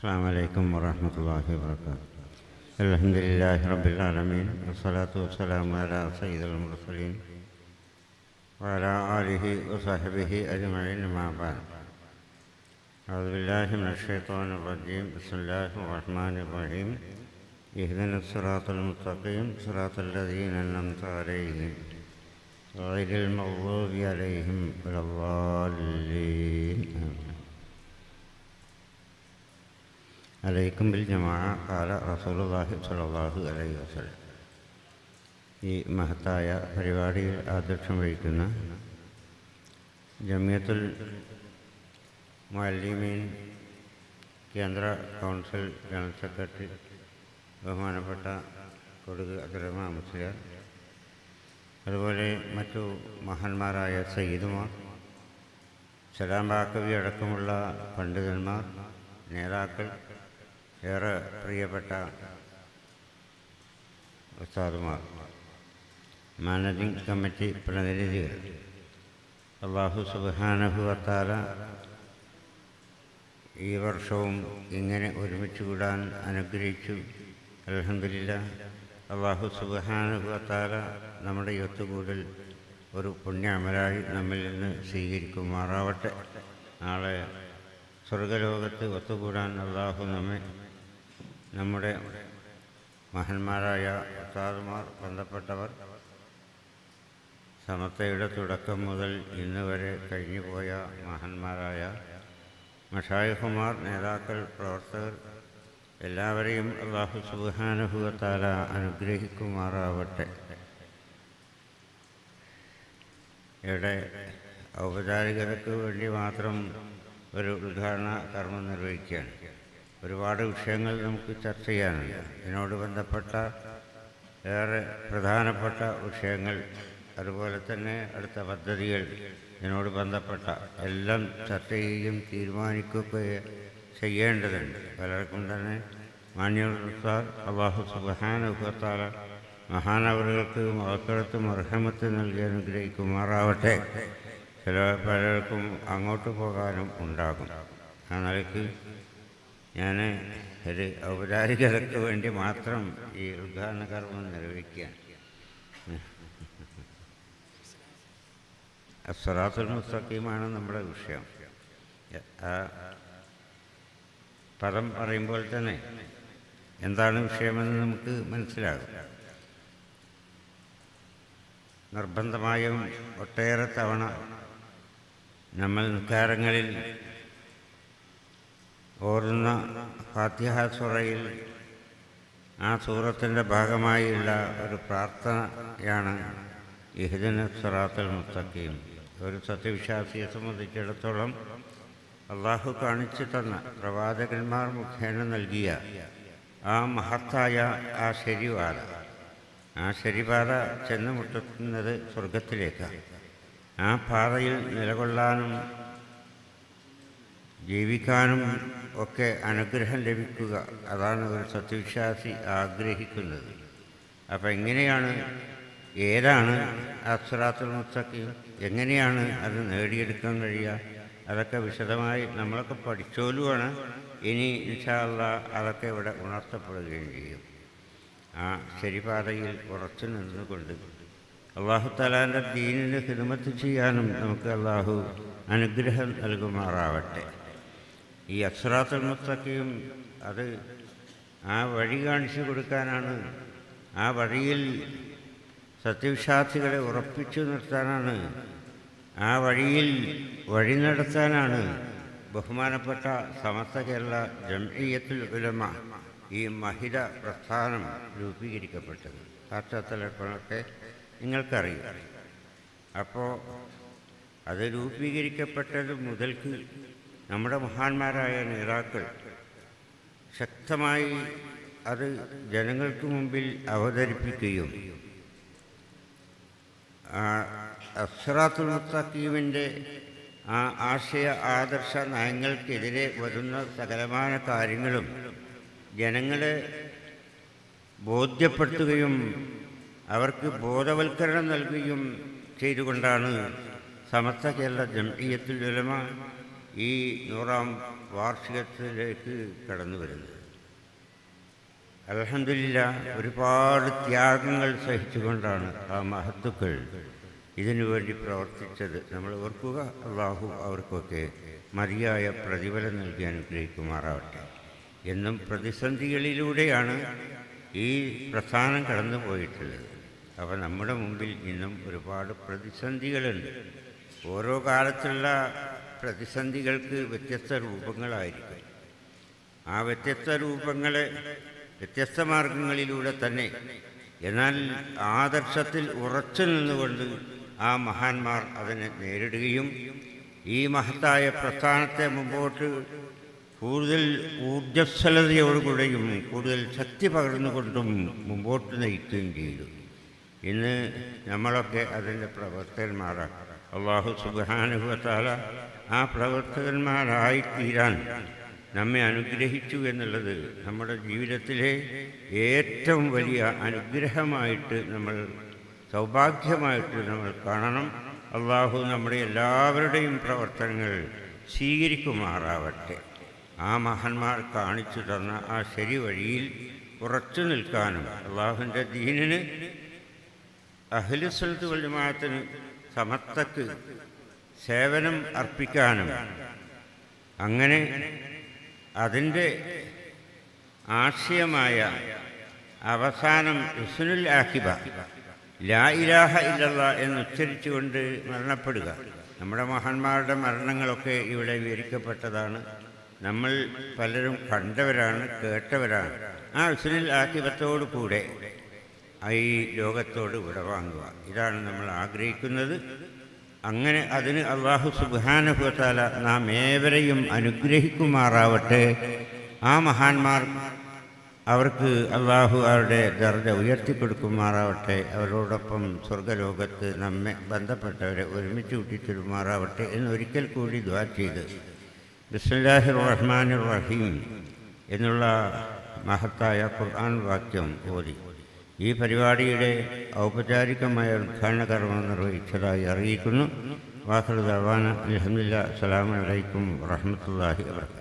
السلام عليكم ورحمة الله وبركاته. الحمد لله رب العالمين والصلاة والسلام على سيد المرسلين وعلى آله وصحبه أجمعين ما بعد. أعوذ بالله من الشيطان الرجيم. بسم الله الرحمن الرحيم. اهدنا الصراط المستقيم. صراط الذين أنعمت عليهم غير المغضوب عليهم ولا الضالين. അലൈക്കും ബിൽ ജമാ കാല റസൂലുള്ളാഹി സ്വല്ലല്ലാഹു അലൈഹി വസല്ലം. ഈ മഹത്തായ പരിപാടിയിൽ ആദർശം വഹിക്കുന്ന ജമിയത്തുൽ മാലിമീൻ കേന്ദ്ര കൗൺസിൽ ജനറൽ സെക്രട്ടറി ബഹുമാനപ്പെട്ട കൊടുക് അബ്ദുറഹ്മാൻ മുസ്ലിയാർ അതുപോലെ മറ്റു മഹാന്മാരായ സയ്യിദുമാർ സലാം ബാക്കവി അടക്കമുള്ള പണ്ഡിതന്മാർ നേതാക്കൾ ഏറെ പ്രിയപ്പെട്ട ഉസ്താദുമാർ മാനേജിംഗ് കമ്മിറ്റി പ്രതിനിധികൾ. അള്ളാഹു സുബാനഹു വത്താല ഈ വർഷവും ഇങ്ങനെ ഒരുമിച്ച് കൂടാൻ അനുഗ്രഹിച്ചു. അലഹമില്ല അള്ളാഹു സുബാനുഭവത്താല നമ്മുടെ ഈ ഒത്തുകൂടൽ ഒരു പുണ്യാമലായി നമ്മിൽ നിന്ന് സ്വീകരിക്കുമാറാവട്ടെ. നാളെ സ്വർഗലോകത്ത് ഒത്തുകൂടാൻ അള്ളാഹു നമ്മെ നമ്മുടെ മഹന്മാരായ ഉസ്താദുമാർ ബന്ധപ്പെട്ടവർ സമത്തയുടെ തുടക്കം മുതൽ ഇന്ന് വരെ കഴിഞ്ഞുപോയ മഹന്മാരായ മഷായിഹുമാർ നേതാക്കൾ പ്രവർത്തകർ എല്ലാവരെയും അള്ളാഹു സുബാനുഭവത്താല അനുഗ്രഹിക്കുമാറാവട്ടെ. ഇവിടെ ഔപചാരികതയ്ക്ക് വേണ്ടി മാത്രം ഒരു ഉദ്ഘാടന കർമ്മം നിർവഹിക്കുകയാണ്. ഒരുപാട് വിഷയങ്ങൾ നമുക്ക് ചർച്ച ചെയ്യാനുണ്ട്. ഇതിനോട് ബന്ധപ്പെട്ട ഏറെ പ്രധാനപ്പെട്ട വിഷയങ്ങൾ അതുപോലെ തന്നെ അടുത്ത പദ്ധതികൾ ഇതിനോട് ബന്ധപ്പെട്ട എല്ലാം ചർച്ച ചെയ്യുകയും തീരുമാനിക്കുകയൊക്കെ ചെയ്യേണ്ടതുണ്ട്. പലർക്കും തന്നെ മാന്യ അള്ളാഹു സുബാനുഭവത്താല മഹാനവറുകൾക്ക് മഹക്കളത്തും അർഹമത്ത് നൽകി അനുഗ്രഹിക്കുമാറാവട്ടെ. ചില പലർക്കും അങ്ങോട്ട് പോകാനും ഉണ്ടാകും. ആ നിലയ്ക്ക് ഞാൻ ഒരു ഔപചാരികതയ്ക്ക് വേണ്ടി മാത്രം ഈ ഉദ്ഘാടന കർമ്മം നിർവഹിക്കുകയാണ്. അസ്വറാത്തുൽ മുസ്തഖീമാണ് നമ്മുടെ വിഷയം. ആ പദം പറയുമ്പോൾ തന്നെ എന്താണ് വിഷയമെന്ന് നമുക്ക് മനസ്സിലാകും. നിർബന്ധമായും ഒട്ടേറെ തവണ നമ്മൾ നിസ്കാരങ്ങളിൽ ഓർന്ന ഫാത്തിഹ സൂറയിൽ ആ സൂറത്തിന്റെ ഭാഗമായുള്ള ഒരു പ്രാർത്ഥനയാണ് ഇഹ്ദിന സുറാത്തൽ മുത്തക്കയും ഒരു സത്യവിശ്വാസിയെ സംബന്ധിച്ചിടത്തോളം അള്ളാഹു കാണിച്ചു തന്ന പ്രവാചകന്മാർ മുഖേന നൽകിയ ആ മഹത്തായ ആ ശരിവാദ ആ ശരിപാത ചെന്ന് മുട്ടുന്നത് സ്വർഗത്തിലേക്കാണ് ആ പാതയിൽ നിലകൊള്ളാനും ജീവിക്കാനും ഒക്കെ അനുഗ്രഹം ലഭിക്കുക. അതാണ് ഒരു സത്യവിശ്വാസി ആഗ്രഹിക്കുന്നത്. അപ്പം എങ്ങനെയാണ് ഏതാണ് അസ്രാത്തുൽ മുത്തക്കി എങ്ങനെയാണ് അത് നേടിയെടുക്കാൻ കഴിയുക? അതൊക്കെ വിശദമായി നമ്മളൊക്കെ പഠിച്ചോലുമാണ് ഇനി ഇൻഷാല്ല അതൊക്കെ ഇവിടെ ഉണർത്തപ്പെടുകയും ചെയ്യും. ആ ശരിപാതയിൽ ഉറച്ചു നിന്നുകൊണ്ട് അള്ളാഹു തലാന്റെ ദീനിന് ചെയ്യാനും നമുക്ക് അള്ളാഹു അനുഗ്രഹം നൽകുമാറാവട്ടെ. ഈ അസ്രാത്തൽ മുത്തക്കയും അത് ആ വഴി കാണിച്ചു കൊടുക്കാനാണ്. ആ വഴിയിൽ സത്യവിശ്വാസികളെ ഉറപ്പിച്ചു നിർത്താനാണ്. ആ വഴിയിൽ വഴി നടത്താനാണ് ബഹുമാനപ്പെട്ട സമസ്ത കേരള ജംഇയ്യത്തുൽ ഉലമ ഈ മഹിത പ്രസ്ഥാനം രൂപീകരിക്കപ്പെട്ടത്. പശ്ചാത്തലങ്ങളൊക്കെ നിങ്ങൾക്കറിയാം. അപ്പോൾ അത് രൂപീകരിക്കപ്പെട്ടത് മുതൽക്ക് നമ്മുടെ മഹാന്മാരായ നേതാക്കൾ ശക്തമായി അത് ജനങ്ങൾക്ക് മുമ്പിൽ അവതരിപ്പിക്കുകയും അസ്റാത്തുൽ മുത്തക്കീമിന്റെ ആ ആശയ ആദർശ നയങ്ങൾക്കെതിരെ വരുന്ന സകലമായ കാര്യങ്ങളും ജനങ്ങളെ ബോധ്യപ്പെടുത്തുകയും അവർക്ക് ബോധവൽക്കരണം നൽകുകയും ചെയ്തുകൊണ്ടാണ് സമസ്ത കേരള ജംഇയ്യത്തുൽ ഉലമ ഈ നൂറാം വാർഷികത്തിലേക്ക് കടന്നു വരുന്നത്. അലഹമില്ല ഒരുപാട് ത്യാഗങ്ങൾ സഹിച്ചുകൊണ്ടാണ് ആ മഹത്തുക്കൾ ഇതിനു വേണ്ടി പ്രവർത്തിച്ചത്. നമ്മൾ ഓർക്കുക അള്ളാഹു അവർക്കൊക്കെ മതിയായ പ്രതിഫലം നൽകി അനുഗ്രഹിക്കുമാറാവട്ടെ. എന്നും പ്രതിസന്ധികളിലൂടെയാണ് ഈ പ്രസ്ഥാനം കടന്നു പോയിട്ടുള്ളത്. അപ്പോൾ നമ്മുടെ മുമ്പിൽ ഇന്നും ഒരുപാട് പ്രതിസന്ധികളുണ്ട്. ഓരോ കാലത്തുള്ള പ്രതിസന്ധികൾക്ക് വ്യത്യസ്ത രൂപങ്ങളായിരിക്കും. ആ വ്യത്യസ്ത രൂപങ്ങളെ വ്യത്യസ്ത മാർഗങ്ങളിലൂടെ തന്നെ എന്നാൽ ആദർശത്തിൽ ഉറച്ചു നിന്നുകൊണ്ട് ആ മഹാന്മാർ അതിനെ നേരിടുകയും ഈ മഹത്തായ പ്രസ്ഥാനത്തെ മുമ്പോട്ട് കൂടുതൽ ഊർജസ്വലതയോടുകൂടെയും കൂടുതൽ ശക്തി പകർന്നുകൊണ്ടും മുമ്പോട്ട് നയിക്കുകയും ചെയ്തു. ഇന്ന് നമ്മളൊക്കെ അതിന്റെ പ്രവർത്തകന്മാരാണ്. അള്ളാഹു സുബാനുഭവത്താല ആ പ്രവർത്തകന്മാരായി തീരാൻ നമ്മെ അനുഗ്രഹിച്ചു എന്നുള്ളത് നമ്മുടെ ജീവിതത്തിലെ ഏറ്റവും വലിയ അനുഗ്രഹമായിട്ട് നമ്മൾ സൗഭാഗ്യമായിട്ട് നമ്മൾ കാണണം. അള്ളാഹു നമ്മുടെ എല്ലാവരുടെയും പ്രവർത്തനങ്ങൾ സ്വീകരിക്കുമാറാവട്ടെ. ആ മഹന്മാർ കാണിച്ചു തന്ന ആ ശരി വഴിയിൽ ഉറച്ചു നിൽക്കാനും അള്ളാഹുവിന്റെ ദീനിന് അഖിലുസൽത്ത് വല്യമാത്തിന് സമത്തക്ക് സേവനം അർപ്പിക്കാനും. അങ്ങനെ അതിന്റെ ആശയമായ അവസാനം ഇസ്നുൽ ആഹിബ ലാ ഇലാഹ ഇല്ലല്ല എന്നുച്ചരിച്ചുകൊണ്ട് മരണപ്പെടുക. നമ്മുടെ മഹാന്മാരുടെ മരണങ്ങളൊക്കെ ഇവിടെ വിവരിക്കപ്പെട്ടതാണ്. നമ്മൾ പലരും കണ്ടവരാണ് കേട്ടവരാണ്. ആ ഇസ്നുൽ ആഹിബത്തോടു കൂടെ ഈ ലോകത്തോട് വിടവാങ്ങുക ഇതാണ് നമ്മൾ ആഗ്രഹിക്കുന്നത്. അങ്ങനെ അതിന് അള്ളാഹു സുബാനുഭവത്താല നാം ഏവരെയും അനുഗ്രഹിക്കുമാറാവട്ടെ. ആ മഹാന്മാർ അവർക്ക് അള്ളാഹു അവരുടെ ദർജ ഉയർത്തിക്കൊടുക്കുമാറാവട്ടെ. അവരോടൊപ്പം സ്വർഗലോകത്ത് നമ്മെ ബന്ധപ്പെട്ടവരെ ഒരുമിച്ച് കൂട്ടിത്തരുമാറാവട്ടെ എന്നൊരിക്കൽ കൂടി ദ്വാ ചെയ്ത്. ബിസ്മില്ലാഹി റഹ്മാൻ റഹീം എന്നുള്ള മഹത്തായ ഖുർആൻ വാക്യം ഓതി. ഈ പരിപാടിയുടെ ഔപചാരികമായ ഉദ്ഘാടന കർമ്മം നിർവഹിച്ചതായി അറിയിക്കുന്നു. വാസുദാന അലഹമില്ല അസ്സലാമലൈക്കും വറഹമത്തല്ലാഹി വർക്കാത്തു